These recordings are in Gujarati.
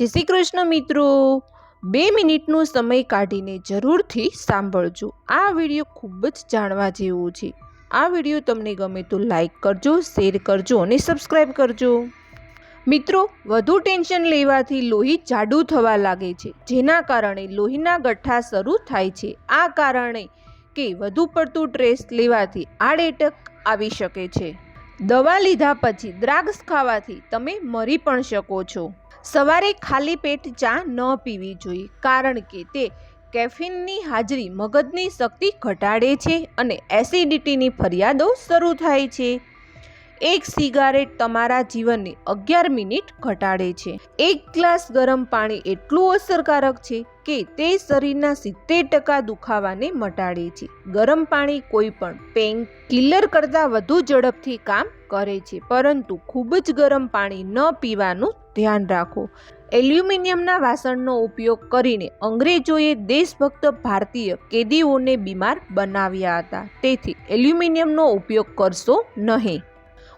જય શ્રી કૃષ્ણ મિત્રો. બે મિનિટનો સમય કાઢીને જરૂરથી સાંભળજો. આ વીડિયો ખૂબ જ જાણવા જેવો છે. આ વીડિયો તમને ગમે તો લાઈક કરજો, શેર કરજો અને સબસ્ક્રાઈબ કરજો. મિત્રો, વધુ ટેન્શન લેવાથી લોહી જાડું થવા લાગે છે, જેના કારણે લોહીના ગઠ્ઠા શરૂ થાય છે. આ કારણે કે વધુ પડતું ટ્રેસ લેવાથી આડેટક આવી શકે છે. દવા લીધા પછી દ્રાક્ષ ખાવાથી તમે મરી પણ શકો છો. સવારે ખાલી પેટ ચા ન પીવી જોઈએ, કારણ કે તે કેફીનની હાજરી મગજની શક્તિ ઘટાડે છે અને એસિડિટીની ફરિયાદો શરૂ થાય છે. એક સિગારેટ તમારા જીવનની અગિયાર મિનિટ ઘટાડે છે. એક ગ્લાસ ગરમ પાણી એટલું અસરકારક છે કે તે શરીરના સિત્તેર ટકા દુખાવાને મટાડે છે. ગરમ પાણી કોઈ પણ પેઇન કિલર કરતાં વધુ ઝડપથી કામ કરે છે. પરંતુ ખૂબ જ ગરમ પાણી ન પીવાનું ધ્યાન રાખો. એલ્યુમિનિયમના વાસણનો ઉપયોગ કરીને અંગ્રેજોએ દેશભક્ત ભારતીય કેદીઓને બીમાર બનાવ્યા હતા. તેથી એલ્યુમિનિયમનો ઉપયોગ કરશો નહીં.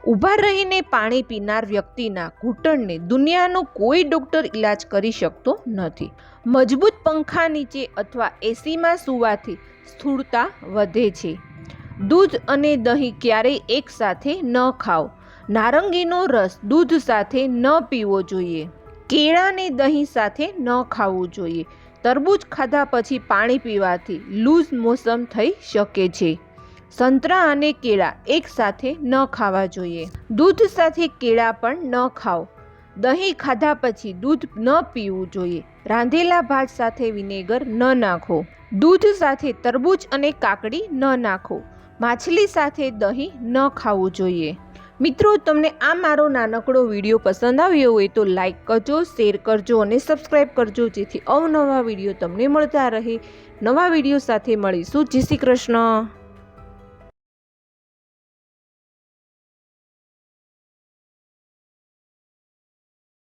ઊભા રહીને પાણી પીનાર વ્યક્તિના ઘૂંટણને દુનિયાનો કોઈ ડૉક્ટર ઈલાજ કરી શકતો નથી. મજબૂત પંખા નીચે અથવા એસીમાં સૂવાથી સ્થૂળતા વધે છે. દૂધ અને દહીં ક્યારેય એકસાથે ન ખાઓ. નારંગીનો રસ દૂધ સાથે ન પીવો જોઈએ. કેળાને દહીં સાથે ન ખાવું જોઈએ. તરબૂચ ખાધા પછી પાણી પીવાથી લૂઝ મોસમ થઈ શકે છે. સંતરા અને કેળા એકસાથે ન ખાવા જોઈએ. દૂધ સાથે કેળા પણ ન ખાઓ. દહીં ખાધા પછી દૂધ ન પીવું જોઈએ. રાંધેલા ભાત સાથે વિનેગર ન નાખો. દૂધ સાથે તરબૂચ અને કાકડી ન નાખો. માછલી સાથે દહીં ન ખાવું જોઈએ. મિત્રો, તમને આ મારો નાનકડો વીડિયો પસંદ આવ્યો હોય તો લાઈક કરજો, શેર કરજો અને સબસ્ક્રાઈબ કરજો, જેથી અવનવા વીડિયો તમને મળતા રહે. નવા વીડિયો સાથે મળીશું. જય શ્રી કૃષ્ણ.